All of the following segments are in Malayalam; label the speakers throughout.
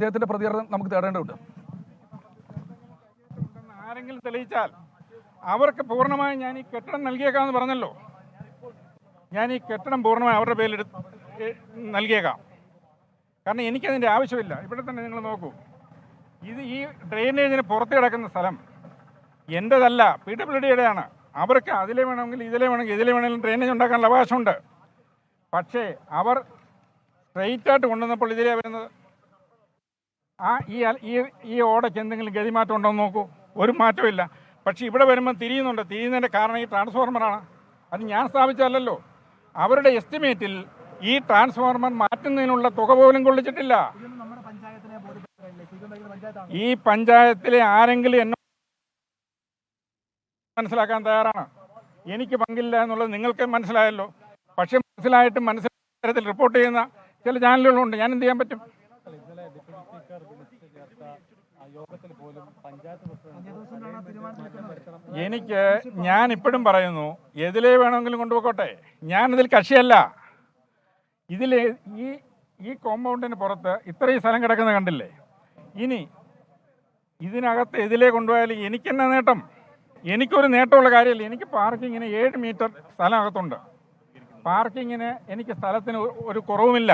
Speaker 1: അദ്ദേഹത്തിന്റെ പ്രതികരണം നമുക്ക് തേടേണ്ടതുണ്ട്.
Speaker 2: ആരെങ്കിലും തെളിയിച്ചാൽ അവർക്ക് പൂർണമായും ഞാൻ ഈ കെട്ടിടം നൽകിയേക്കാമെന്ന് പറഞ്ഞല്ലോ. ഞാൻ ഈ കെട്ടിടം പൂർണമായി അവരുടെ പേരിൽ നൽകിയേക്കാം. കാരണം എനിക്കതിന്റെ ആവശ്യമില്ല. ഇവിടെ തന്നെ നിങ്ങൾ നോക്കൂ. ഇത് ഈ ഡ്രെയിനേജിന് പുറത്ത് കിടക്കുന്ന സ്ഥലം എന്റെതല്ല പി ഡബ്ല്യു ഡിയുടെയാണ് അവർക്ക് അതിലെ വേണമെങ്കിൽ ഇതിലെ വേണമെങ്കിൽ ഇതിലെ വേണമെങ്കിലും ഡ്രെയിനേജ് ഉണ്ടാക്കാനുള്ള അവകാശമുണ്ട്. പക്ഷേ അവർ സ്ട്രെയിറ്റ് ആയിട്ട് കൊണ്ടുവന്നപ്പോൾ ഇതിലേ വരുന്നത് ആ ഈ ഈ ഈ ഓടയ്ക്ക് എന്തെങ്കിലും ഗതിമാറ്റം ഉണ്ടോ എന്ന് നോക്കൂ. ഒരു മാറ്റമില്ല പക്ഷേ ഇവിടെ വരുമ്പോൾ തിരിയുന്നുണ്ട്. തിരിയുന്നതിന്റെ കാരണം ഈ ട്രാൻസ്ഫോർമറാണ്. അത് ഞാൻ സ്ഥാപിച്ചതല്ലോ അവരുടെ എസ്റ്റിമേറ്റിൽ ഈ ട്രാൻസ്ഫോർമർ മാറ്റുന്നതിനുള്ള തുക പോലും കൊള്ളിച്ചിട്ടില്ല. ഈ പഞ്ചായത്തിലെ ആരെങ്കിലും എന്നോ മനസ്സിലാക്കാൻ തയ്യാറാണ്. എനിക്ക് പങ്കില്ല എന്നുള്ളത് നിങ്ങൾക്ക് മനസ്സിലായല്ലോ. പക്ഷെ മനസ്സിലായിട്ട് മനസ്സിലായ തരത്തിൽ റിപ്പോർട്ട് ചെയ്യുന്ന ചില ചാനലുകളുണ്ട്. ഞാൻ എന്ത് ചെയ്യാൻ പറ്റും? എനിക്ക് ഞാൻ ഇപ്പോഴും പറയുന്നു എതിലേ വേണമെങ്കിലും കൊണ്ടുപോയിക്കോട്ടെ. ഞാനിതിൽ കക്ഷിയല്ല. ഇതിൽ ഈ ഈ കോമ്പൗണ്ടിന് പുറത്ത് ഇത്രയും സ്ഥലം കിടക്കുന്നത് കണ്ടില്ലേ? ഇനി ഇതിനകത്ത് എതിലേ കൊണ്ടുപോയാൽ എനിക്കെന്നാ നേട്ടം? എനിക്കൊരു നേട്ടമുള്ള കാര്യമില്ല. എനിക്ക് പാർക്കിങ്ങിന് ഏഴ് മീറ്റർ സ്ഥലം അകത്തുണ്ട്. പാർക്കിങ്ങിന് എനിക്ക് സ്ഥലത്തിന് ഒരു കുറവുമില്ല.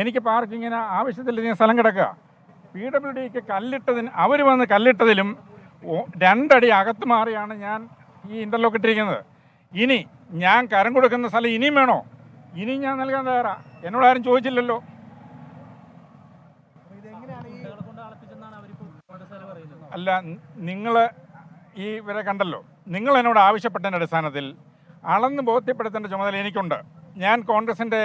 Speaker 2: എനിക്ക് പാർക്കിങ്ങിന് ആവശ്യത്തിലധികം സ്ഥലം കിടക്കുക. പി ഡബ്ല്യു ഡിക്ക് കല്ലിട്ടതിന് അവർ വന്ന് കല്ലിട്ടതിലും രണ്ടടി അകത്ത് മാറിയാണ് ഞാൻ ഈ ഇന്റർലോക്ക് ഇട്ടിരിക്കുന്നത്. ഇനി ഞാൻ കരം കൊടുക്കുന്ന സ്ഥലം ഇനിയും വേണോ? ഇനിയും ഞാൻ നൽകാൻ തയ്യാറാ. എന്നോട് ആരും ചോദിച്ചില്ലല്ലോ. അല്ല നിങ്ങൾ ഈ ഇവരെ കണ്ടല്ലോ. നിങ്ങൾ എന്നോട് ആവശ്യപ്പെട്ടതിന്റെ അടിസ്ഥാനത്തിൽ അളന്ന് ബോധ്യപ്പെടുത്തേണ്ട ചുമതല എനിക്കുണ്ട്. ഞാൻ കോൺഗ്രസിന്റെ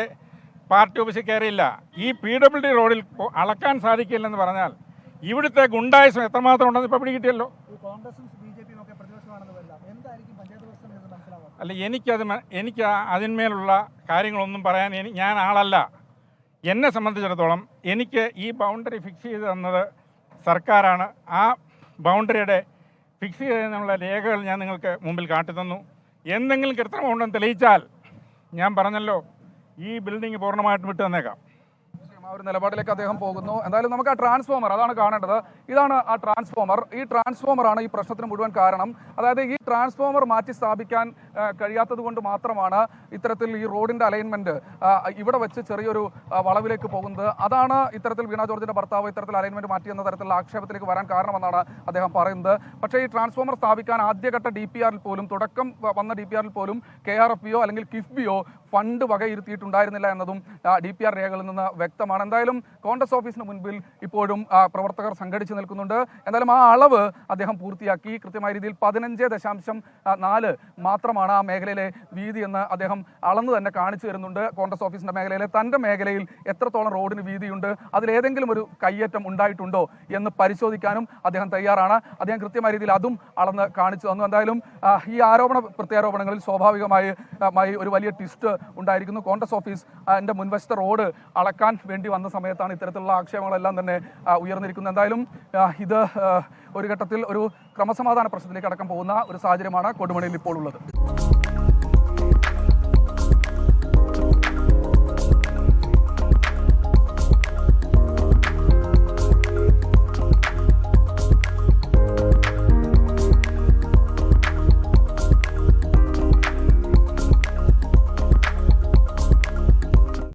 Speaker 2: പാർട്ടി ഓഫീസിൽ കയറിയില്ല. ഈ പി ഡബ്ല്യു ഡി റോഡിൽ അളക്കാൻ സാധിക്കില്ലെന്ന് പറഞ്ഞാൽ ഇവിടുത്തെ ഗുണ്ടായുസം എത്രമാത്രം ഉണ്ടെന്ന് ഇപ്പോൾ പിടികിട്ടിയല്ലോ? അല്ല എനിക്കത് എനിക്ക് അതിന്മേലുള്ള കാര്യങ്ങളൊന്നും പറയാൻ ഞാൻ ആളല്ല. എന്നെ സംബന്ധിച്ചിടത്തോളം എനിക്ക് ഈ ബൗണ്ടറി ഫിക്സ് ചെയ്ത് തന്നത് സർക്കാരാണ്. ആ ബൗണ്ടറിയുടെ ഫിക്സ് ചെയ്തതിനുള്ള രേഖകൾ ഞാൻ നിങ്ങൾക്ക് മുമ്പിൽ കാട്ടിത്തന്നു. എന്തെങ്കിലും കൃത്രിമം ഉണ്ടെന്ന് തെളിയിച്ചാൽ ഞാൻ പറഞ്ഞല്ലോ ഈ ബിൽഡിംഗ് പൂർണമായിട്ടും വിട്ടു തന്നേക്കാം
Speaker 1: ആ ഒരു നിലപാടിലേക്ക് അദ്ദേഹം പോകുന്നു. എന്തായാലും നമുക്ക് ആ ട്രാൻസ്ഫോമർ അതാണ് കാണേണ്ടത്. ഇതാണ് ആ ട്രാൻസ്ഫോമർ ഈ ട്രാൻസ്ഫോമറാണ് ഈ പ്രശ്നത്തിന് മുഴുവൻ കാരണം. അതായത് ഈ ട്രാൻസ്ഫോമർ മാറ്റി സ്ഥാപിക്കാൻ കഴിയാത്തത് കൊണ്ട് മാത്രമാണ് ഇത്തരത്തിൽ ഈ റോഡിന്റെ അലൈൻമെന്റ് ഇവിടെ വെച്ച് ചെറിയൊരു വളവിലേക്ക് പോകുന്നത്. അതാണ് ഇത്തരത്തിൽ വീണ ജോർജിന്റെ ഭർത്താവ് ഇത്തരത്തിൽ അലൈൻമെന്റ് മാറ്റി എന്ന തരത്തിലുള്ള ആക്ഷേപത്തിലേക്ക് വരാൻ കാരണമെന്നാണ് അദ്ദേഹം പറയുന്നത്. പക്ഷേ ഈ ട്രാൻസ്ഫോമർ സ്ഥാപിക്കാൻ ആദ്യഘട്ട ഡി പി ആറിൽ പോലും തുടക്കം വന്ന ഡി പി ആറിൽ പോലും കെ ആർ എഫ് ബിയോ അല്ലെങ്കിൽ കിഫ്ബിയോ ഫണ്ട് വകയിരുത്തിയിട്ടുണ്ടായിരുന്നില്ല എന്നതും ഡി പി ആർ രേഖകളിൽ നിന്ന് വ്യക്തമാണ്. എന്തായാലും കോൺഗ്രസ് ഓഫീസിന് മുൻപിൽ ഇപ്പോഴും പ്രവർത്തകർ സംഘടിച്ചു നിൽക്കുന്നുണ്ട്. എന്തായാലും ആ അളവ് അദ്ദേഹം പൂർത്തിയാക്കി. കൃത്യമായ രീതിയിൽ പതിനഞ്ച് ദശാംശം നാല് മാത്രമാണ് ആ മേഖലയിലെ വീതി എന്ന് അദ്ദേഹം അളന്ന് തന്നെ കാണിച്ചു തരുന്നുണ്ട്. കോൺഗ്രസ് ഓഫീസിന്റെ മേഖലയിലെ തന്റെ മേഖലയിൽ എത്രത്തോളം റോഡിന് വീതിയുണ്ട് അതിലേതെങ്കിലും ഒരു കയ്യേറ്റം ഉണ്ടായിട്ടുണ്ടോ എന്ന് പരിശോധിക്കാനും അദ്ദേഹം തയ്യാറാണ്. അദ്ദേഹം കൃത്യമായ രീതിയിൽ അതും അളന്ന് കാണിച്ചു തന്നു. എന്തായാലും ഈ ആരോപണ പ്രത്യാരോപണങ്ങളിൽ സ്വാഭാവികമായി ഒരു വലിയ ട്വിസ്റ്റ് ഉണ്ടായിരിക്കുന്നു. കോൺഗ്രസ് ഓഫീസ് എന്റെ മുൻവശത്തെ റോഡ് അളക്കാൻ വേണ്ടി വന്ന സമയത്താണ് ഇത്തരത്തിലുള്ള ആക്ഷേപങ്ങളെല്ലാം തന്നെ ഉയർന്നിരിക്കുന്നത്. എന്തായാലും ഇത് ഒരു ഘട്ടത്തിൽ ഒരു ക്രമസമാധാന പ്രശ്നത്തിലേക്ക് അടക്കം പോകുന്ന ഒരു സാഹചര്യമാണ് കൊടുമണിയിൽ ഇപ്പോൾ ഉള്ളത്.